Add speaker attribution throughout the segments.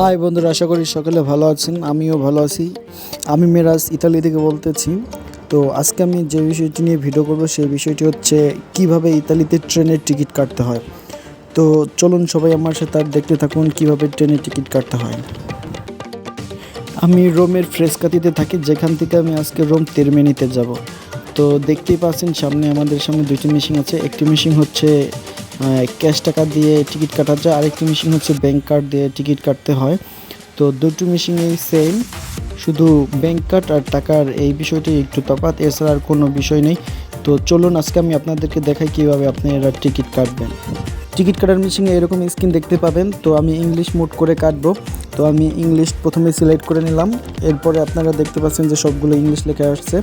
Speaker 1: High বন্ধুরা, আশা করি সকলে ভালো আছেন, আমিও ভালো আছি। আমি মেরাজ ইতালি থেকে বলতেছি। তো আজকে আমি যে বিষয়টি নিয়ে ভিডিও করব, সেই বিষয়টি হচ্ছে কীভাবে ইতালিতে ট্রেনের টিকিট কাটতে হয়। তো চলুন সবাই আমার সাথে আর দেখতে থাকুন কীভাবে ট্রেনের টিকিট কাটতে হয়। আমি রোমের ফ্রেসকাতিতে থাকি, যেখান থেকে আমি আজকে রোম তেরমেনিতে যাব। তো দেখতেই পাচ্ছেন, সামনে আমাদের সামনে দুইটি মেশিন আছে। একটি মেশিন হচ্ছে ক্যাশ টাকা দিয়ে টিকিট কাটা যায় আরেকটি মেশিন হচ্ছে ব্যাংক কার্ড দিয়ে টিকিট কাটতে হয়। তো দুটো মেশিনই সেম শুধু ব্যাংক কার্ড আর টাকার এই বিষয়টি একটু তফাৎ, এছাড়া আর কোনো বিষয় নেই। তো চলুন আজকে আমি আপনাদেরকে দেখাই কীভাবে এরা টিকিট কাটবেন। টিকিট কাটার মেশিনে এরকম স্ক্রিন দেখতে পাবেন। তো আমি ইংলিশ মোড করে কাটবো। তো আমি ইংলিশ প্রথমে সিলেক্ট করে নিলাম। এরপরে আপনারা দেখতে পাচ্ছেন যে সবগুলো ইংলিশ লেখা আসছে।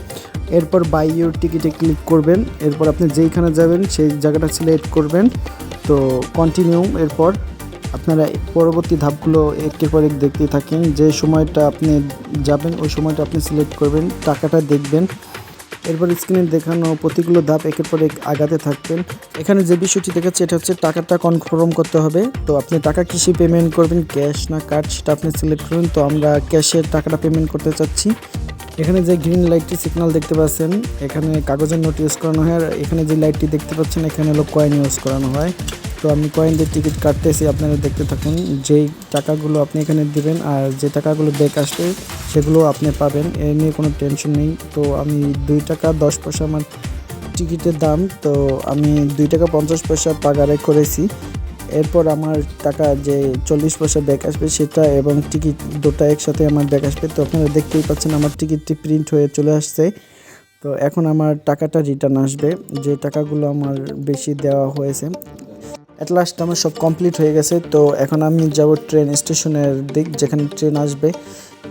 Speaker 1: এরপর বাই ইউর টিকিটে ক্লিক করবেন। এরপর আপনি যেইখানে যাবেন, সেই জায়গাটা সিলেক্ট করবেন। তো কন্টিনিউ এরপর আপনারা পরবর্তী ধাপগুলো একের পর এক দেখতে থাকেন। যে সময়টা আপনি যাবেন, ওই সময়টা আপনি সিলেক্ট করবেন। টাকাটা দেখবেন। এরপর স্ক্রিনে দেখানো প্রতিগুলো ধাপ একের পর এক আগাতে থাকবেন। এখানে যে বিষয়টি দেখাচ্ছে, এটা হচ্ছে টাকাটা কনফার্ম করতে হবে। তো আপনি টাকা কিসে পেমেন্ট করবেন? ক্যাশ না কার্ড সেটা আপনি সিলেক্ট করবেন তো আমরা ক্যাশের টাকাটা পেমেন্ট করতে চাচ্ছি। এখানে যে গ্রিন লাইটটি সিগন্যাল দেখতে পাচ্ছেন, এখানে কাগজের নোট ইউজ করানো হয়। আর এখানে যে লাইটটি দেখতে পাচ্ছেন, এখানে হলো কয়েন ইউজ করানো হয়। তো আমি কয়েন দিয়ে টিকিট কাটতেছি, আপনারা দেখতে থাকুন। যেই টাকাগুলো আপনি এখানে দিবেন আর যে টাকাগুলো ব্যাক আসবে, সেগুলো আপনি পাবেন। এ নিয়ে কোনো টেনশন নেই। তো আমি দুই টাকা দশ পয়সা আমার টিকিটের দাম, তো আমি দুই টাকা পঞ্চাশ পয়সা পাগারে করেছি। এরপর আমার টাকা যে চল্লিশ পয়সা ব্যাক আসবে, সেটা এবং টিকিট দুটা একসাথে আমার ব্যাক আসবে। তো আপনারা দেখতেই পাচ্ছেন আমার টিকিটটি প্রিন্ট হয়ে চলে আসছে। তো এখন আমার টাকাটা রিটার্ন আসবে। যে টাকাগুলো আমার বেশি দেওয়া হয়েছে অ্যাট লাস্ট আমার সব কমপ্লিট হয়ে গেছে, তো এখন আমি যাব ট্রেন স্টেশনের দিক যেখানে ট্রেন আসবে।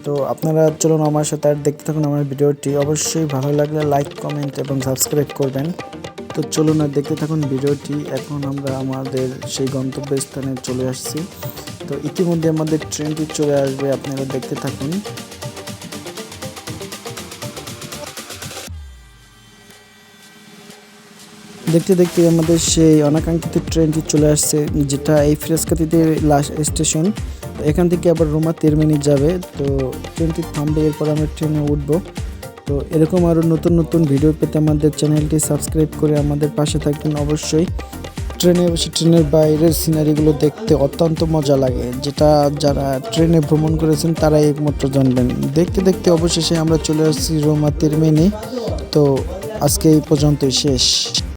Speaker 1: তো আপনারা চলুন আমার সাথে আর দেখতে থাকুন আমার ভিডিওটি। অবশ্যই ভালো লাগলে লাইক কমেন্ট এবং সাবস্ক্রাইব করবেন। তো চলুন আর দেখতে থাকুন ভিডিওটি। এখন আমরা আমাদের সেই গন্তব্যস্থানে চলে আসছি। তো ইতিমধ্যে আমাদের ট্রেনটি চলে আসবে, আপনারা দেখতে থাকুন। দেখতে দেখতে আমাদের সেই অনাকাঙ্ক্ষিত ট্রেনটি চলে আসছে, যেটা এই ফ্রেসকাতিতে লাস্ট স্টেশন এখান থেকে আবার রোমা তেরমিনি যাবে, তো ট্রেনটি থামবে, এরপর আমরা ট্রেনে উঠবো। তো এরকম আরও নতুন নতুন ভিডিও পেতে আমাদের চ্যানেলটি সাবস্ক্রাইব করে আমাদের পাশে থাকবেন অবশ্যই। ট্রেনে বসে ট্রেনের বাইরের সিনারিগুলো দেখতে অত্যন্ত মজা লাগে, যেটা যারা ট্রেনে ভ্রমণ করেছেন, তারাই একমাত্র জানবেন। দেখতে দেখতে অবশেষে আমরা চলে আসছি রোমা তেরমিনি। তো আজকে এই পর্যন্তই শেষ।